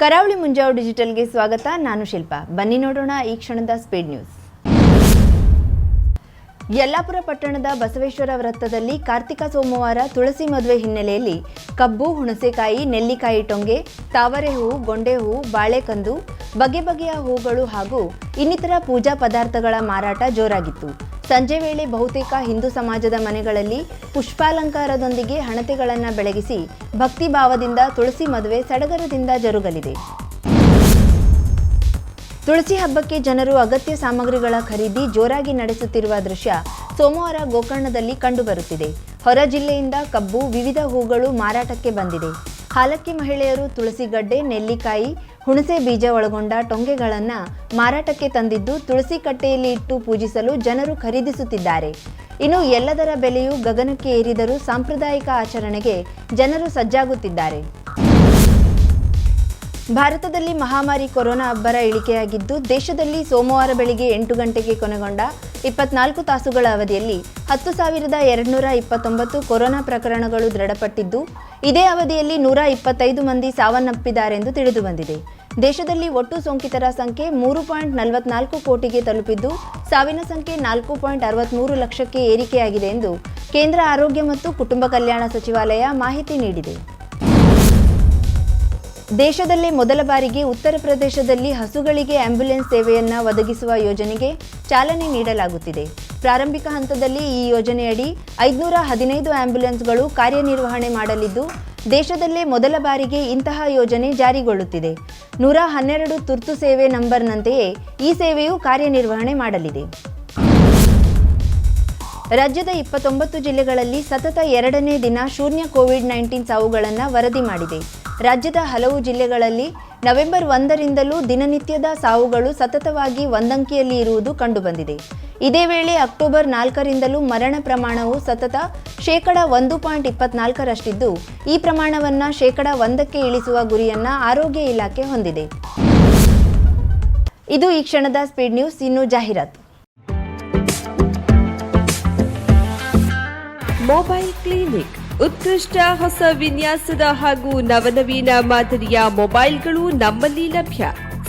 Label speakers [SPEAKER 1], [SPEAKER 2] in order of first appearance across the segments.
[SPEAKER 1] ಕರಾವಳಿ ಮುಂಜಾವು ಡಿಜಿಟಲ್ಗೆ ಸ್ವಾಗತ. ನಾನು ಶಿಲ್ಪ. ಬನ್ನಿ ನೋಡೋಣ ಈ ಕ್ಷಣದ ಸ್ಪೀಡ್ ನ್ಯೂಸ್. ಯಲ್ಲಾಪುರ ಪಟ್ಟಣದ ಬಸವೇಶ್ವರ ವೃತ್ತದಲ್ಲಿ ಕಾರ್ತಿಕ ಸೋಮವಾರ ತುಳಸಿ ಮದುವೆ ಹಿನ್ನೆಲೆಯಲ್ಲಿ ಕಬ್ಬು, ಹುಣಸೆಕಾಯಿ, ನೆಲ್ಲಿಕಾಯಿ ಟೊಂಗೆ ತಾವರೆ ಹೂ ಗೊಂಡೆ ಹೂ ಬಾಳೆಕಂದು, ಬಗೆ ಬಗೆಯ ಹೂಗಳು ಹಾಗೂ ಇನ್ನಿತರ ಪೂಜಾ ಪದಾರ್ಥಗಳ ಮಾರಾಟ ಜೋರಾಗಿತ್ತು. ಸಂಜೆ ವೇಳೆ ಬಹುತೇಕ ಹಿಂದೂ ಸಮಾಜದ ಮನೆಗಳಲ್ಲಿ ಪುಷ್ಪಾಲಂಕಾರದೊಂದಿಗೆ ಹಣತೆಗಳನ್ನು ಬೆಳಗಿಸಿ ಭಕ್ತಿ ಭಾವದಿಂದ ತುಳಸಿ ಮದುವೆ ಸಡಗರದಿಂದ ಜರುಗಲಿದೆ. ತುಳಸಿ ಹಬ್ಬಕ್ಕೆ ಜನರು ಅಗತ್ಯ ಸಾಮಗ್ರಿಗಳ ಖರೀದಿ ಜೋರಾಗಿ ನಡೆಸುತ್ತಿರುವ ದೃಶ್ಯ ಸೋಮವಾರ ಗೋಕರ್ಣದಲ್ಲಿ ಕಂಡುಬರುತ್ತಿದೆ. ಹೊರ ಜಿಲ್ಲೆಯಿಂದ ಕಬ್ಬು, ವಿವಿಧ ಹೂಗಳು ಮಾರಾಟಕ್ಕೆ ಬಂದಿದೆ. ಹಾಲಕ್ಕಿ ಮಹಿಳೆಯರು ತುಳಸಿ ಗಡ್ಡೆ, ನೆಲ್ಲಿಕಾಯಿ, ಹುಣಸೆ ಬೀಜ ಒಳಗೊಂಡ ಟೊಂಗೆಗಳನ್ನು ಮಾರಾಟಕ್ಕೆ ತಂದಿದ್ದು ತುಳಸಿ ಕಟ್ಟೆಯಲ್ಲಿ ಇಟ್ಟು ಪೂಜಿಸಲು ಜನರು ಖರೀದಿಸುತ್ತಿದ್ದಾರೆ. ಇನ್ನು ಎಲ್ಲದರ ಬೆಲೆಯೂ ಗಗನಕ್ಕೆ ಏರಿದರೂ ಸಾಂಪ್ರದಾಯಿಕ ಆಚರಣೆಗೆ ಜನರು ಸಜ್ಜಾಗುತ್ತಿದ್ದಾರೆ. ಭಾರತದಲ್ಲಿ ಮಹಾಮಾರಿ ಕೊರೋನಾ ಅಬ್ಬರ ಇಳಿಕೆಯಾಗಿದ್ದು, ದೇಶದಲ್ಲಿ ಸೋಮವಾರ ಬೆಳಿಗ್ಗೆ ಎಂಟು ಗಂಟೆಗೆ ಕೊನೆಗೊಂಡ ಇಪ್ಪತ್ನಾಲ್ಕು ತಾಸುಗಳ ಅವಧಿಯಲ್ಲಿ ಹತ್ತು ಸಾವಿರದ ಎರಡುನೂರ ಇಪ್ಪತ್ತೊಂಬತ್ತು ಕೊರೋನಾ ಪ್ರಕರಣಗಳು ದೃಢಪಟ್ಟಿದ್ದು ಇದೇ ಅವಧಿಯಲ್ಲಿ ನೂರ ಇಪ್ಪತ್ತೈದು ಮಂದಿ ಸಾವನ್ನಪ್ಪಿದ್ದಾರೆಂದು ತಿಳಿದುಬಂದಿದೆ ದೇಶದಲ್ಲಿ ಒಟ್ಟು ಸೋಂಕಿತರ ಸಂಖ್ಯೆ ಮೂರು ಪಾಯಿಂಟ್ ನಲವತ್ನಾಲ್ಕು ಕೋಟಿಗೆ ತಲುಪಿದ್ದು, ಸಾವಿನ ಸಂಖ್ಯೆ ನಾಲ್ಕು ಪಾಯಿಂಟ್ ಅರವತ್ತ್ಮೂರು ಲಕ್ಷಕ್ಕೆ ಏರಿಕೆಯಾಗಿದೆ ಎಂದು ಕೇಂದ್ರ ಆರೋಗ್ಯ ಮತ್ತು ಕುಟುಂಬ ಕಲ್ಯಾಣ ಸಚಿವಾಲಯ ಮಾಹಿತಿ ನೀಡಿದೆ. ದೇಶದಲ್ಲೇ ಮೊದಲ ಬಾರಿಗೆ ಉತ್ತರ ಪ್ರದೇಶದಲ್ಲಿ ಹಸುಗಳಿಗೆ ಆಂಬ್ಯುಲೆನ್ಸ್ ಸೇವೆಯನ್ನು ಒದಗಿಸುವ ಯೋಜನೆಗೆ ಚಾಲನೆ ನೀಡಲಾಗುತ್ತಿದೆ. ಪ್ರಾರಂಭಿಕ ಹಂತದಲ್ಲಿ ಈ ಯೋಜನೆಯಡಿ ಐದುನೂರ ಹದಿನೈದು ಆಂಬ್ಯುಲೆನ್ಸ್ಗಳು ಕಾರ್ಯನಿರ್ವಹಣೆ ಮಾಡಲಿದ್ದು, ದೇಶದಲ್ಲೇ ಮೊದಲ ಬಾರಿಗೆ ಇಂತಹ ಯೋಜನೆ ಜಾರಿಗೊಳ್ಳುತ್ತಿದೆ. ನೂರ ಹನ್ನೆರಡು ತುರ್ತು ಸೇವೆ ನಂಬರ್ನಂತೆಯೇ ಈ ಸೇವೆಯು ಕಾರ್ಯನಿರ್ವಹಣೆ ಮಾಡಲಿದೆ. ರಾಜ್ಯದ ಇಪ್ಪತ್ತೊಂಬತ್ತು ಜಿಲ್ಲೆಗಳಲ್ಲಿ ಸತತ ಎರಡನೇ ದಿನ ಶೂನ್ಯ ಕೋವಿಡ್ ನೈನ್ಟೀನ್ ಸಾವುಗಳನ್ನು ವರದಿ ಮಾಡಿದೆ. ರಾಜ್ಯದ ಹಲವು ಜಿಲ್ಲೆಗಳಲ್ಲಿ ನವೆಂಬರ್ ಒಂದರಿಂದಲೂ ದಿನನಿತ್ಯದ ಸಾವುಗಳು ಸತತವಾಗಿ ಒಂದಂಕಿಯಲ್ಲಿ ಇರುವುದು ಕಂಡುಬಂದಿದೆ. ಇದೇ ವೇಳೆ ಅಕ್ಟೋಬರ್ ನಾಲ್ಕರಿಂದಲೂ ಮರಣ ಪ್ರಮಾಣವು ಸತತ ಶೇಕಡ ಒಂದು ಪಾಯಿಂಟ್ ಇಪ್ಪತ್ನಾಲ್ಕರಷ್ಟಿದ್ದು, ಈ ಪ್ರಮಾಣವನ್ನು ಶೇಕಡ ಒಂದಕ್ಕೆ ಇಳಿಸುವ ಗುರಿಯನ್ನು ಆರೋಗ್ಯ ಇಲಾಖೆ ಹೊಂದಿದೆ. ಇದು ಈ ಕ್ಷಣದ ಸ್ಪೀಡ್ ನ್ಯೂಸ್ ಇನ್ನು ಜಾಹೀರಾತು.
[SPEAKER 2] ಮೊಬೈಲ್ ಕ್ಲಿನಿಕ್, ಉತ್ಕೃಷ್ಟ ಹೊಸ ವಿನ್ಯಾಸದ ಹಾಗೂ ನವನವೀನ ಮಾದರಿಯ ಮೊಬೈಲ್ಗಳು ನಮ್ಮಲ್ಲಿ ಲಭ್ಯ.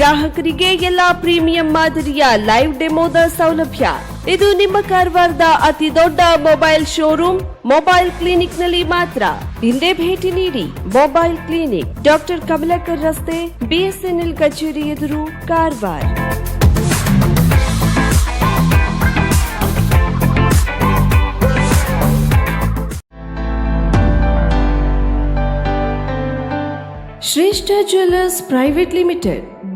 [SPEAKER 2] ಗ್ರಾಹಕರಿಗೆ ಎಲ್ಲಾ ಪ್ರೀಮಿಯಂ ಮಾದರಿಯ ಲೈವ್ ಡೆಮೋದ ಸೌಲಭ್ಯ. ಇದು ನಿಮ್ಮ ಕಾರವಾರದ ಅತಿ ದೊಡ್ಡ ಮೊಬೈಲ್ ಶೋರೂಮ್, ಮೊಬೈಲ್ ಕ್ಲಿನಿಕ್ನಲ್ಲಿ ಮಾತ್ರ. ಹಿಂದೆ ಭೇಟಿ ನೀಡಿ. ಮೊಬೈಲ್ ಕ್ಲಿನಿಕ್, ಡಾಕ್ಟರ್ ಕಮಲಾಕರ್ ರಸ್ತೆ, ಬಿಎಸ್ಎನ್ಎಲ್ ಕಚೇರಿ ಎದುರು Karwar. Shreshta jewellers private limited.